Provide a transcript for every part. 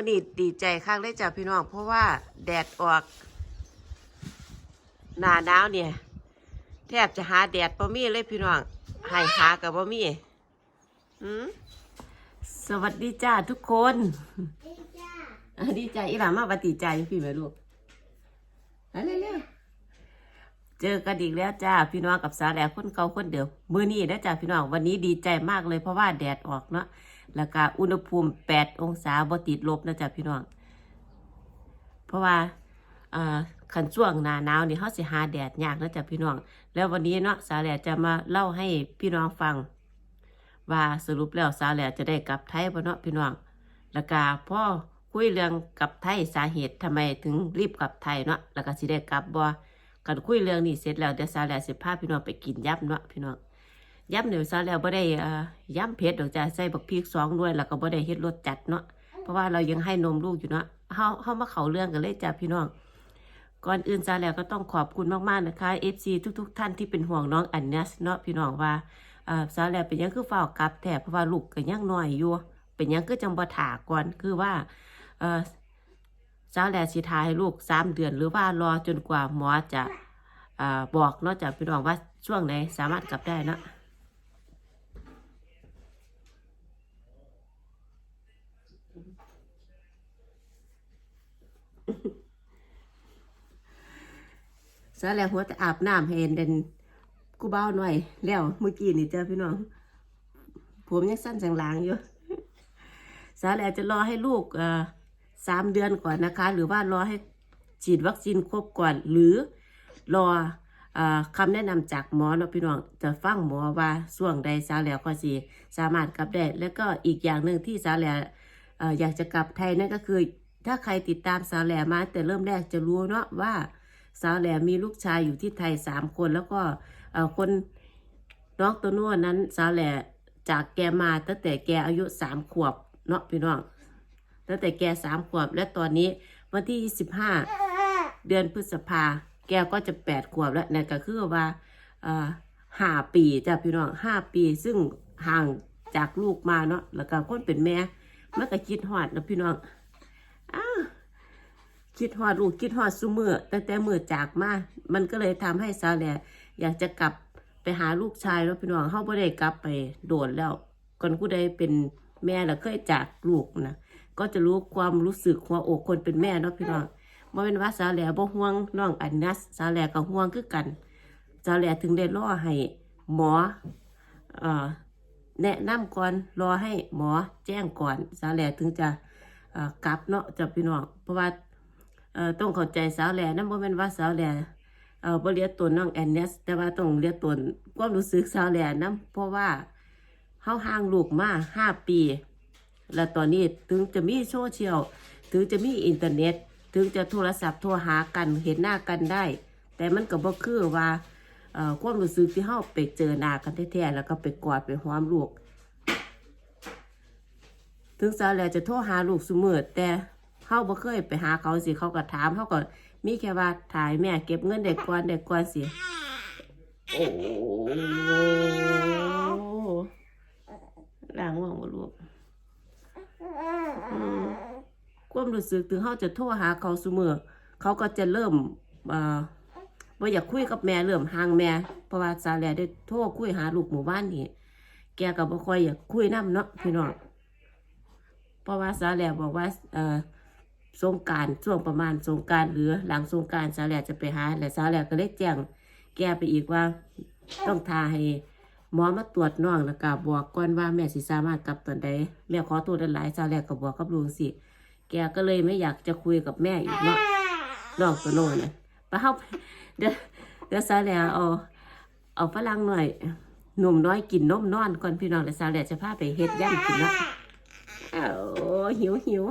มื้อนี้ดีใจคักเลยจ้ะพี่น้องเพราะว่าแดดออก หนาหนาวเนี่ย แทบจะหาแดดบ่มีเลยพี่น้องให้หากับบ่มีอืมสวัสดีจ้าทุกคนอะดีใจอีหลามาปฏิใจพี่แม่ลูกเอาเร็วๆเจอกันอีกแล้วจ้าพี่น้องกับสาแหลคนเก่าคนเดิมมือนี้นะจ้าพี่น้องวันนี้ดีใจมากเลยเพราะว่าแดดออกเนาะ แล้วก็อุณหภูมิ 8 องศาบ่ติดลบนะจ้าพี่น้อง เพราะว่าขันช่วงหน้าหนาวนี่เขาสิหาแดดยากนะจ๊ะพี่น้อง แล้ววันนี้เนาะสาวแหล่จะมาเล่าให้พี่น้องฟัง ว่าสรุปแล้วสาวแหล่จะได้กลับไทยบ่เนาะพี่น้อง แล้วก็พ่อคุยเรื่องกลับไทยสาเหตุทำไมถึงรีบกลับไทยเนาะแล้วก็สิได้กลับบ่กันคุยเรื่องนี้เสร็จแล้วเดี๋ยวสาวแหล่สิพาพี่น้องไปกินยำเนาะพี่น้อง ยำเดี๋ยวสาวแหล่บ่ได้เอ่อยำเผ็ดดอกจ้ะใส่บักพริกสองด้วยแล้วก็บ่ได้เฮ็ดรสจัดเนาะเพราะว่าเรายังให้นมลูกอยู่เนาะเฮาเฮามาเข้าเรื่องกันเลยจ้ะพี่น้อง ก่อนอื่นซาแล้วก็ต้องขอบคุณมากๆนะคะ FC ทุก ๆ ท่านที่เป็นห่วงน้องอันเนสเนาะพี่น้องว่าเอ่อซาแล้วเป็นหยังคือฝ้าวกลับแท้เพราะว่าลูกก็ยังน้อยอยู่เป็นหยังคือจังบ่ถาก่อนคือว่าเอ่อซาแล้วสิทาให้ลูกสามเดือนหรือว่ารอจนกว่าหมอจะอ่าบอกเนาะจากพี่น้องว่าช่วงไหนสามารถกลับได้เนาะ ซะแล้วหัวจะอาบน้ำให้เด่นกูเบ้าหน่อย แล้วเมื่อกี้นี่เจ้าพี่น้อง ผมยังสั้นจังหลางอยู่ซะแล้วจะรอให้ลูกสามเดือนก่อนนะคะ หรือว่ารอให้ฉีดวัคซีนครบก่อน หรือรออคำแนะนำจากหมอเนาะพี่น้องจะฟังหมอว่าช่วงใดซาแล้วก็สิสามารถกลับได้แล้วก็อีกอย่างหนึ่งที่ซาแล้วเอ่ออยากจะกลับไทยนั่นก็คือ ถ้าใครติดตามสาวแหลมาแต่เริ่มแรกจะรู้เนาะว่าสาวแหลมมีลูกชายอยู่ที่ไทยสามคน แล้วก็คนน้องตัวโน้นนั้นสาวแหลจากแกมาตั้งแต่แกอายุสามขวบเนาะพี่น้องตั้งแต่แกสามขวบ และตอนนี้วันที่ยี่สิบห้าเดือนพฤษภาแกก็จะแปดขวบแล้วนั่นก็คือว่าห้าปีจ้ะพี่น้องห้าปีซึ่งห่างจากลูกมาเนาะแล้วก็คนเป็นแม่มันก็คิดฮอดเนาะพี่น้อง คิดฮอดลูกคิดฮอดซุมือแต่แต่มือจากมามันก็เลยทำให้สาแล่อยากจะกลับไปหาลูกชายแล้วพี่น้องเฮาบ่ได้กลับไปโดนแล้วก่อนผู้ใดเป็นแม่แล้วเคยจากลูกนะก็จะรู้ความรู้สึกหัวอกคนเป็นแม่เนาะพี่น้องบ่เป็นว่าสาแล่บ่ห่วงน้องอันนัสสาแล่ก็ห่วงคือกันสาแล่ถึงได้รอให้หมอเอ่อแนะนำก่อนรอให้หมอแจ้งก่อนสาแล่ถึงจะกลับเนาะจ้ะพี่น้องเพราะว่า เอ่อต้องเข้าใจสาวแหล่นั่นบ่แม่นว่าสาวแหล่เอ่อบ่เรียกตนน้องแอนเนสแต่ว่าต้องเรียกตนความรู้สึกสาวแหล่นํเพราะว่าเฮาห่างลูกมาห้าปี แล้วตอนนี้ถึงจะมีโซเชียลถึงจะมีอินเทอร์เน็ต ถึงจะโทรศัพท์โทรหากันเห็นหน้ากันได้ แต่มันก็บ่คือว่าเอ่อความรู้สึกที่เฮาไปเจอหน้ากันแท้ๆแล้วก็ไปกอดไปหอมลูกถึงสาวแหล่จะโทรหาลูกซุมื้อแต่ เฮาบ่เคยไปหาเขาสิเขาก็ถามเฮาก็มีแค่ว่าถ่ายแม่เก็บเงินได้ก่อนได้ก่อนสิโอ้ล้างว่างบ่ลูกความรู้สึกถึงเฮาจะโทรหาเขาซุมื้อเขาก็จะเริ่มเอ่อบ่อยากคุยกับแม่เริ่มห่างแม่เพราะว่าสาแล่ได้โทรคุยหาลูกหมู่บ้านนี่แกก็บ่ค่อยอยากคุยนํเนาะพี่น้องเพราะว่าสาแลบอกว่าเอ่อ สงการช่วงประมาณสงการหรือหลังสงการสาแหลจะไปหาและสาแหลก็เลยแจ้งแกไปอีกว่า ต้องทาให้หมอมาตรวจน้องแล้วก็บอกก่อนว่าแม่สิสามารถกลับตอนใดแม่ขอโทษหลายสาแหลก็บอกกับลุงสิแกก็เลยไม่อยากจะคุยกับแม่อีกเนาะน้องตัวโน่นนะไปเฮาเดี๋ยวเดี๋ยวสาแหลเอาเอาฝรั่งหน่อยหนุ่มน้อยกินนมนอนก่อนพี่น้องแล้วสาแหลจะพาไปเฮ็ดย่ำกินเนาะโอ้หิวหิว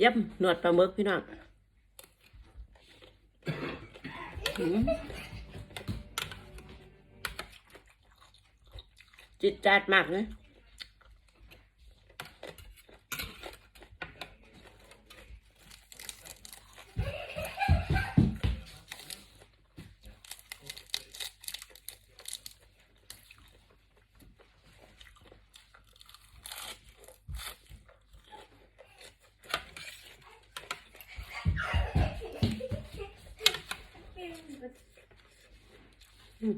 ย็บหนวดปลาหมึกพี่น้องจิตจัดมากเลย What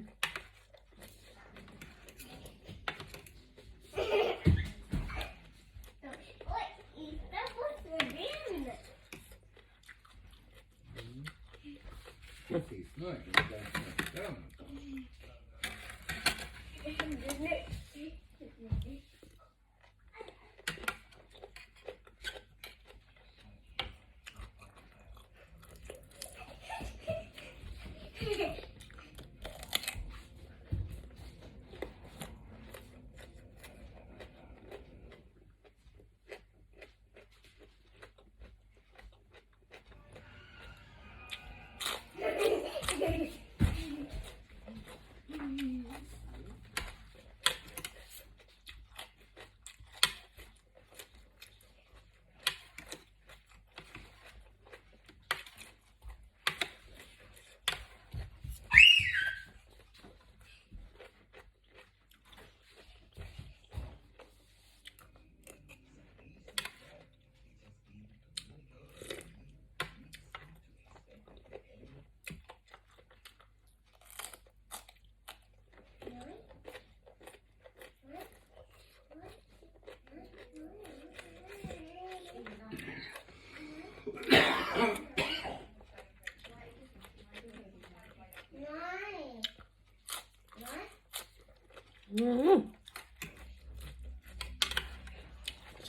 do you?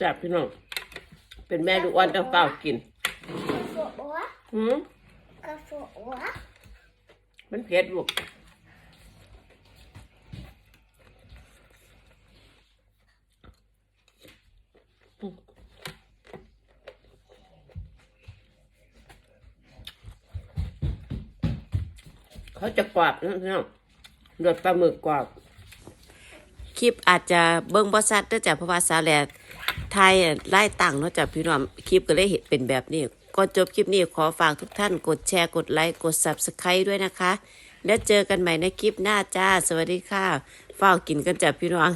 แซ่บพี่น้อง เป็นแม่ลูกอ่อนต้องเฝ้ากินหืมมันเผ็ดลูกอืมเขาจะกรอบนะพี่น้องเลือดปลาหมึกกรอบ คลิปอาจจะเบิ่งบ่ชัดเด้อจ้ะเพราะว่าสาวแหล ไทยไล่ต่างเนาะจ้ะพี่น้องคลิปก็เลยเห็นเป็นแบบนี้ก่อนจบคลิปนี้ขอฝากทุกท่านกดแชร์กดไลค์กด Subscribe ด้วยนะคะ แล้วเจอกันใหม่ในคลิปหน้าจ้า สวัสดีค่ะเฝ้ากกินกันจ้ะพี่น้อง